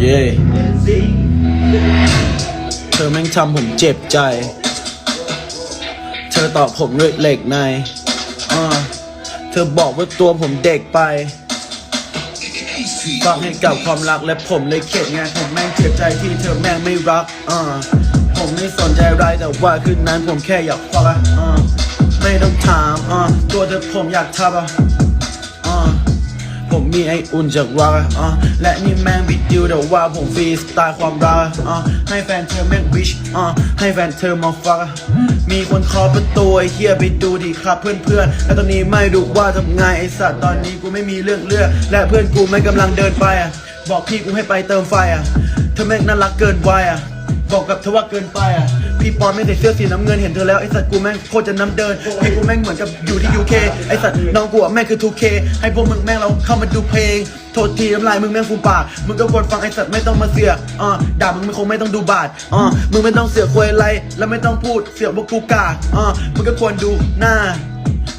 เย่เธอแม่งทำผมเจ็บใจ เธอตอบผมด้วยเหล็กในอ่าเธอบอกว่าตัวผมเด็กไปฟังให้กับความรักและผมเลยเข็ดไงผมแม่งเจ็บใจที่เธอแม่งไม่รักอ่าผมไม่สนใจไรแต่ว่าคืนนั้นผมแค่อยากฟังอะอ่าไม่ต้องถามอ่าตัวเธอผมอยากทำอะอ่า ผมมีไออุ่นจากรักอะและนี่แม่งบิดดิวแต่ว่าผมฟรีสไตล์ความรักอะให้แฟนเธอแม่งวิชอะให้แฟนเธอมาฟักมีคนเคอประตูไอ้เฮียไปดูดิครับเพื่อนๆ และตอนนี้ไม่รู้ว่าทำไงไอสัตว์ตอนนี้กูไม่มีเรื่องเลือกและเพื่อนกูแม่กำลังเดินไปอะบอกพี่กูให้ไปเติมไฟอะเธอแม่งน่ารักเกินวัยอะบอกกับเธอว่าเกินไปอะ พี่ปอนไม่ใส่เสื้อสีน้ำเงินเห็นเธอแล้วไอสัตว์กูแม่งโคตรจะน้ำเดินพี่กูแม่งเหมือนกับอยู่ที่ยูเคไอสัตว์น้องกูอะแม่งคือ 2K ให้พวกมึงแม่งเราเข้ามาดูเพลงโทษทีน้ำลายมึงแม่งฟูปากมึงก็ควรฟังไอสัตว์ไม่ต้องมาเสือกอ่าด่ามึงไม่คงไม่ต้องดูบาทอ่ามึงไม่ต้องเสือกควยอะไร แล้วไม่ต้องพูดเสือกว่ากูกากอ่ามึงก็ควรดูหน้า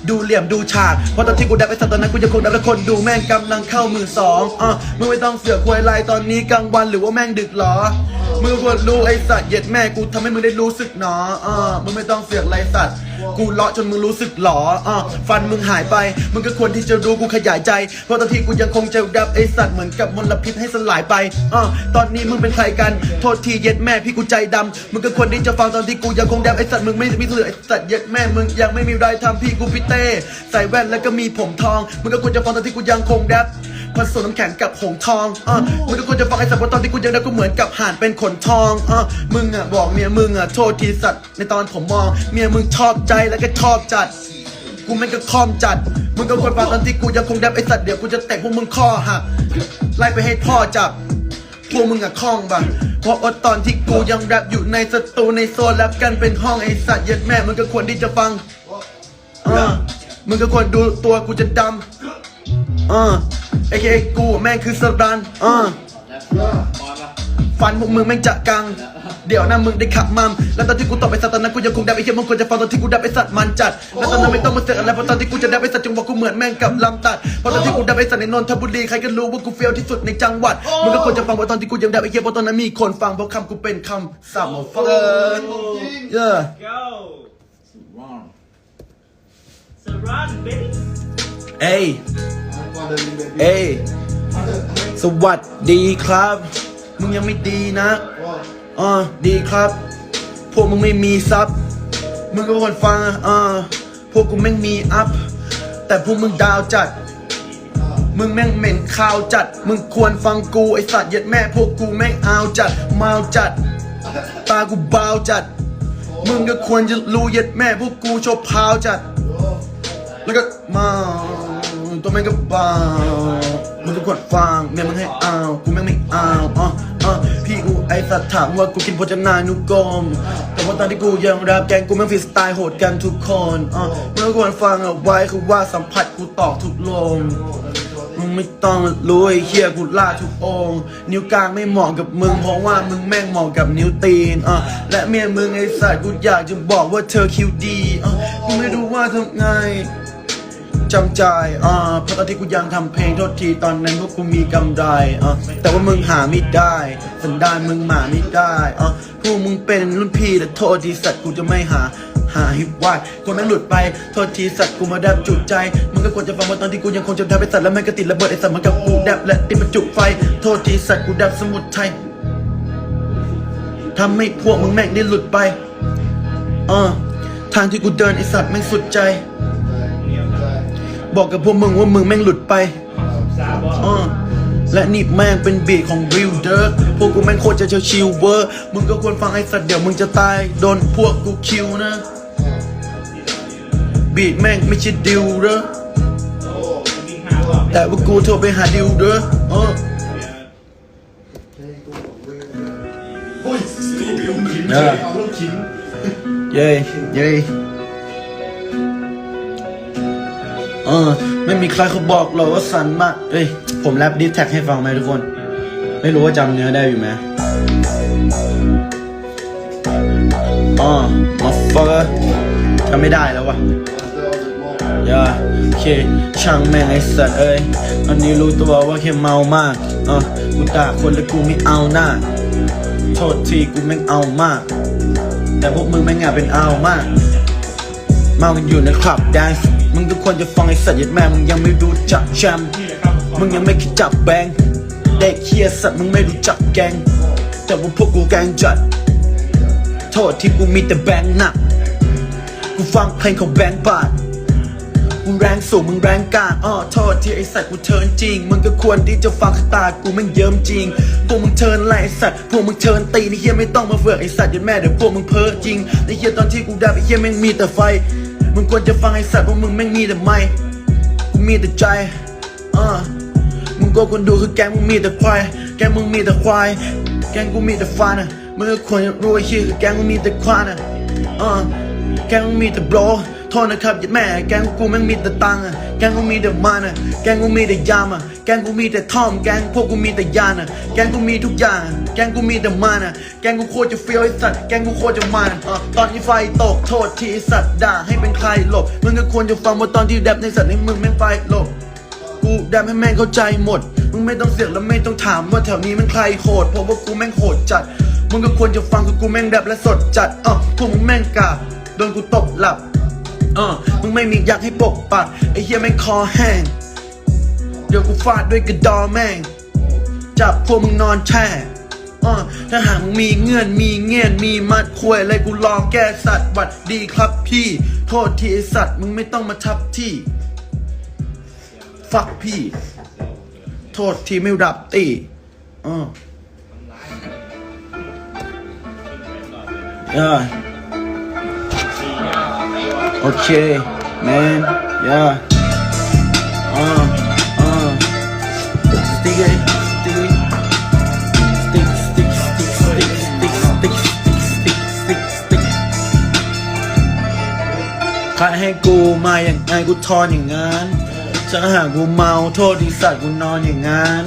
ดูเหลี่ยมดูฉาก เพราะตอนที่กูดับไอ้สัตว์ตอนนั้นกูยังคงดับและคนดูแม่งกำลังเข้ามือสองอะมึงไม่ต้องเสือกควยไรตอนนี้กลางวันหรือว่าแม่งดึกหรอ มึงควรรู้ไอ้สัตว์เหย็ดแม่กูทำให้มึงได้รู้สึกหนออะมึงไม่ต้องเสือกไรสัตว์ กูเลาะจนมึงรู้สึกหลออะฟันมึงหายไป มึงก็ควรที่จะรู้กูขยายใจ เพราะตอนที่กูยังคงจะดับไอ้สัตว์เหมือนกับมลพิษให้สลายไปอะตอนนี้มึงเป็นใครกัน โทษทีเย็ดแม่พี่กูใจดำมึงก็ควรที่จะฟังตอนที่กูยังคงดับไอ้สัตว์มึงไม่มีเสือไอ้สัตว์เย็ดแม่มึงยังไม่มีรายทำพี่กูพี่เต้ใส่แว่นแล้วก็มีผมทอง มึงก็ควรจะฟังตอนที่กูยังคงดับ ผสมน้ำแข็งกับหงทองอะมึงก็ควรจะฟังไอ้สัตว์เพราตอนที่กูยังดับกูเหมือนกับห่านเป็นขนทองอะมึงอะบอกเมียมึงอะโทษทีสัตว์ในตอนผมมอง เมียมึงชอบใจแล้วก็ชอบจัด กูแม่งก็คอมจัด มึงก็ควรฟังตอนที่กูยังคงแดบไอสัตว์เดี๋ยวกูจะเตะพวกมึงข้อหักไล่ไปให้พ่อจับพวกมึงอะคล่องบ่ะเพราะว่าตอนที่กูยังแรปอยู่ในสตูในโซนแรปกันเป็นห้องไอสัตว์เย็ดแม่มึงก็ควรที่จะฟัง เออมึงก็ควรดูตัวกูจะดำ เออ ไอเคกูแม่งคือสรันเออฟันพวกมึงแม่งจะกัง เดี๋ยวนะมึงได้ขับมัม แล้วตอนที่กูตอบไปสัตว์ตอนนั้นกูยังคงดับไอ้เหี้ยมึงควรจะฟังตอนที่กูดับไอ้สัตว์มันจัด แล้วตอนนั้นไม่ต้องมาเสือกอะไรเพราะตอนที่กูจะดับไอ้สัตว์จังหวะกูเหมือนแม่งกับลำตัด เพราะตอนที่กูดับไอ้สัตว์ในนนทบุรีใครก็รู้ว่ากูเฟี้ยวที่สุดในจังหวัด มึงก็ควรจะฟังเพราะตอนที่กูยังดับไอ้เหี้ยเพราะตอนนั้นมีคนฟังเพราะคำกูเป็นคำสับมาฟังเยอะ Go. เอ้ยสวัสดีครับ มึงยังไม่ดีนะว่าอ่าดีครับ พวกมึงไม่มีซับมึงก็ควรฟังอะอ่าพวกกูแม่งมีอัพ แต่พวกมึงดาวจัด มึงแม่งเหม็นข้าวจัด มึงควรฟังกูไอสัตว์เย็ดแม่พวกกูแม่งเอาจัดเมาจัด ตากูเบาจัด มึงก็ควรจะรู้เย็ดแม่พวกกูชอบพาวจัด แล้วก็มา ตัวแม่งก็เบามึงก็กดฟังเมียมึงให้เอาวกูแม่งไม่เอาวอะอะพี่กูไอสัตว์ถามว่ากูกินพจนานุกรมแต่ว่าตอนที่กูยังแรปแกงกูแม่งฟรีสไตล์โหดกันทุกคนอะมึงก็ควรฟังเอาไว้คือว่าสัมผัสกูตอกทุกลมมึงไม่ต้องรู้ไอ้เฮียกูล่าทุกองนิ้วกลางไม่เหมาะกับมึง เพราะว่ามึงแม่งเหมาะกับนิ้วตีนอะและเมียมึงไอ้สัตว์กูอยากจะบอกว่าเธอคิวดีอะกูไม่รู้ว่าทำไง จำใจอ่าเพราะตอนที่กูยังทำเพลงโทษทีตอนนั้นพวกกูมีกำไรอ่าแต่ว่ามึงหาไม่ได้สันดานมึงหมาไม่ได้อ่าพวกมึงเป็นรุ่นพี่แต่โทษทีสัตว์กูจะไม่หาหาให้วาดคนแม่งหลุดไป โทษทีสัตว์กูมาดับจุใจ มึงก็ควรจะฟังว่าตอนที่กูยังคงจำได้ไปสัตว์แล้วแม่งก็ติดระเบิดไอ้สัตว์มันกับกูดับและติดประจุไฟ โทษทีสัตว์กูดับสมุดไทยทำให้พวกมึงแม่งได้หลุดไปอ่าทางที่กูเดินไอ้สัตว์แม่งสุดใจ บอกกับพวกมึงว่ามึงแม่งหลุดไปอ่าและนี่แม่งเป็นบีทของริวเดอร์พวกกูแม่งโคตรจะเชียวชิวเวอร์ มึงก็ควรฟังไอ้สัตว์เดี๋ยวมึงจะตาย โดนพวกกูคิวนะ บีทแม่งไม่ใช่ดิวเดอร์แต่ว่ากูโทรไปหาดิวเดอร์อ่าโอ้ยลุงขิงเออเอาลุงขิงเย้เย้ ออ ไม่มีใครเขาบอกหรอกว่าสันมากเอ้ย ผมแรปดิสแท็กให้ฟังไหมทุกคน ไม่รู้ว่าจำเนื้อได้อยู่ไหมอ๋อมาฟังจำไม่ได้แล้ววะอย่าโอเค ช่างแม่งไอสัตว์เอ้ย อันนี้รู้ตัวว่าแค่เมามากอะกูด่าคนแล้วกูไม่เอาหน้า โทษทีกูแม่งเอามาก แต่พวกมึงแม่งอะเป็นเอามาก เมากันอยู่ในคลับแดนซ์ มึงทุกคนจะฟังไอ้สัตว์ยัดแม่มึงยังไม่รู้จักแชมป์มึงยังไม่คิดจับแบงค์เด็กเฮียสัตว์มึงไม่รู้จักแกง แต่ว่าพวกกูแกงจัด โทษที่กูมีแต่แบงค์หนัก กูฟังเพลงของแบงค์บาทกูแรงสูงมึงแรงกลางอ้อโทษที่ไอสัตว์กูเทินจริง มึงก็ควรที่จะฟังคาตากูแม่งเยิ้มจริงพวมึงเทินไรไอสัตว์พวกมึงเทินตีนี่เฮียไม่ต้องมาเฟือไอสัตว์ยันแม่เดี๋ยวพวกมึงเพ้อจริงไอเฮียตอนที่กูดับไอเฮียแม่งมีแต่ไฟ มึงควรจะฟังไอสัตว์ว่ามึงแม่งมีแต่ไม่กูมีแต่ใจอ่ามึงก็คนดูคือแกงมึงมีแต่ควาย แกงมึงมีแต่ควาย แกงกูมีแต่ฟันอะมึงก็ควรจะรู้ไอ้เฮียคือแกงมึงมีแต่ควานอะอ่าแกงมึงมีแต่โบร โทษนะครับยัดแม่แกงกูแม่งมีแต่ตังอะแกงกูมีแต่มันอะแกงกูมีแต่ยามอะแกงกูมีแต่ท่อม แกงพวกกูมีแต่ยานอะแกงกูมีทุกอย่าง แกงกูมีแต่มันอะแกงกูโคตรจะเฟี้ยวไอ้สัตว์ แกงกูโคตรจะมันอะตอนที่ไฟตกโทษทีสัตว์ด่าให้เป็นใครหลบ มึงก็ควรจะฟังว่าตอนที่แดบในสัตว์ให้มึงแม่งไฟหลบ กูแดมให้แม่งเข้าใจหมด มึงไม่ต้องเสียงแล้วไม่ต้องถามว่าแถวนี้มันใครโหดเพราะว่ากูแม่งโหดจัด มึงก็ควรจะฟังคือกูแม่งแดบและสดจัดอะพวกมึงแม่งกาโดนกูตบหลับ อะมึงไม่มียักษ์ให้ปกปักไอ้เฮียแม่งคอแห้ง เดี๋ยวกูฟาดด้วยกระดอแม่ง จับพวกมึงนอนแช่อะถ้าหากมึงมีเงื่อนมีเงียนมีมัดควยอะไรกูลองแก้สัตว์หวัดดีครับพี่ โทษทีไอสัตว์มึงไม่ต้องมาทับที่ฟักพี่ โทษทีไม่รับตีอ่าย่าโอ เค man yeah อ่าอ่า stick it stick it stick stick stick stick stick stick stick stick stick stick ใครให้กูมาอย่างไงกูทอนอย่างงั้นถ้าหากกูเมาโทษที่สัตว์กูนอนอย่างงั้น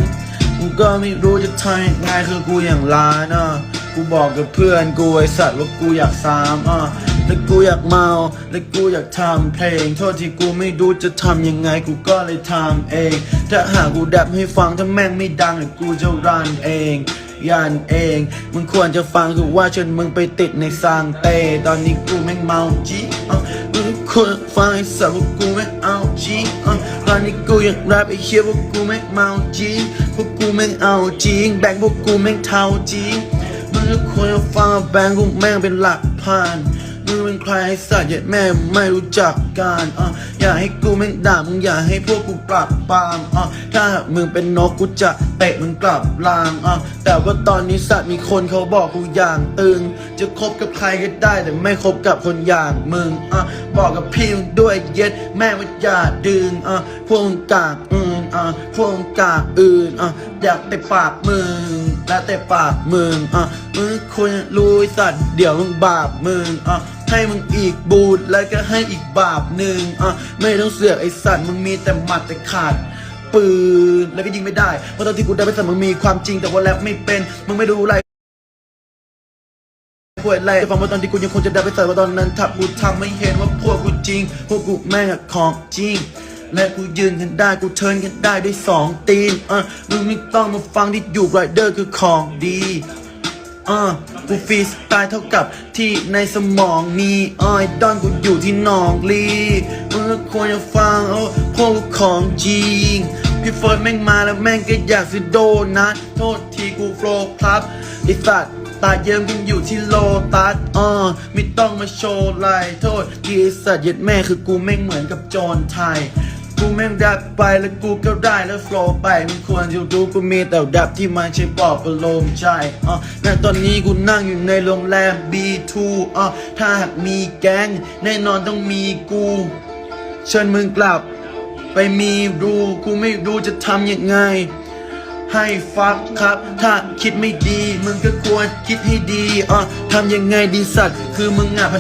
กูก็ไม่รู้จะทำยังไงคือกูอย่างล้านอะ กูบอกกับเพื่อนกูไอสัตว์ว่ากูอยากสามอะ แล้วกูอยากเมา แล้วกูอยากทำเพลง โทษที่กูไม่รู้จะทำยังไงกูก็เลยทำเอง ถ้าหากกูแดบให้ฟังถ้าแม่งไม่ดังเดี๋ยวกูจะรันเองยันเอง มึงควรจะฟังคือว่าชนมึงไปติดในซางเต ตอนนี้กูแม่งเมาจีอะมึงควรฟังไอ้สัตว์ว่ากูแม่งเอาจีอะตอนนี้กูอยากแรปไอ้เชี่ยว่ากูแม่งเมาจีพวกกูแม่งเอาจริง แบงพวกกูแม่งเท่าจริงมึงควรจะฟังแบงกูแม่งเป็นหลักพัน มึงเป็นใครไอ้สัตว์อย่าแม่ไม่รู้จักกันอะอย่าให้กูแม่งด่ามึงอย่าให้พวกกูปรับปรามอะถ้ามึงเป็นนกกูจะเตะมึงกลับรางอะแต่ว่าตอนนี้สัตว์มีคนเขาบอกกูอย่างตึง จะคบกับใครก็ได้แต่ไม่คบกับคนอย่างมึงอะบอกกับพี่มึงด้วยเย็ดแม่ว่าอย่าดึงอะพวกมึงกากอื่นอะพวกมึงกากอื่นอะอยากแต่ปากมึงและแต่ปากมึงอะมึงควรรู้สัตว์เดี๋ยวมึงบาปมึงอะ ให้มึงอีกบูดแล้วก็ให้อีกบาปหนึ่งอะไม่ต้องเสือกไอ้สัตว์มึงมีแต่หมัดแต่ขาดปืนแล้วก็ยิงไม่ได้เพราะตอนที่กูได้ไปสัตว์มึงมีความจริงแต่ว่าแรปไม่เป็นมึงไม่รู้อะไรพวกอะไรจะฟังว่าตอนที่กูยังคงจะได้ไปใส่ว่าตอนนั้นถ้ากูทำไม่เห็นว่าพวกกูจริง พวกกูแม่งอะของจริง และกูยืนกันได้กูเทิร์นกันได้ด้วยสองตีนอะมึงไม่ต้องมาฟังที่อยู่ไรเดอร์คือของดี อะกูฟรีสไตล์เท่ากับที่ในสมองมีอ้อยดอนกูอยู่ที่หนองลีมึงก็ควรจะฟังโอ้พวกของจริง พี่เฟิร์สแม่งมาแล้วแม่งก็อยากซื้อโดนัทโทษทีกูโฟล์ครับไอสัตว์ตาเยิ้มกันอยู่ที่โลตัสอ่าไม่ต้องมาโชว์ไลายโทษทีไอ้สัตว์ย็ดแม่คือกูแม่งเหมือนกับโจรไทย กูแม่งแรปไปแล้วกูก็ได้แล้วโฟล์ไปมึงควรจะรู้กูมีแต่แรปที่มันใช่ปอบประโลมใจอะแม้ตอนนี้กูนั่งอยู่ในโรงแรม B2 อะถ้าหากมีแก๊งแน่นอนต้องมีกู เชิญมึงกลับ ไปมีรูกูไม่รู้จะทำยังไงให้ฟักครับ ถ้าคิดไม่ดี มึงก็ควรคิดให้ดีอะทำยังไงดีสัตว์ คือมึงอะ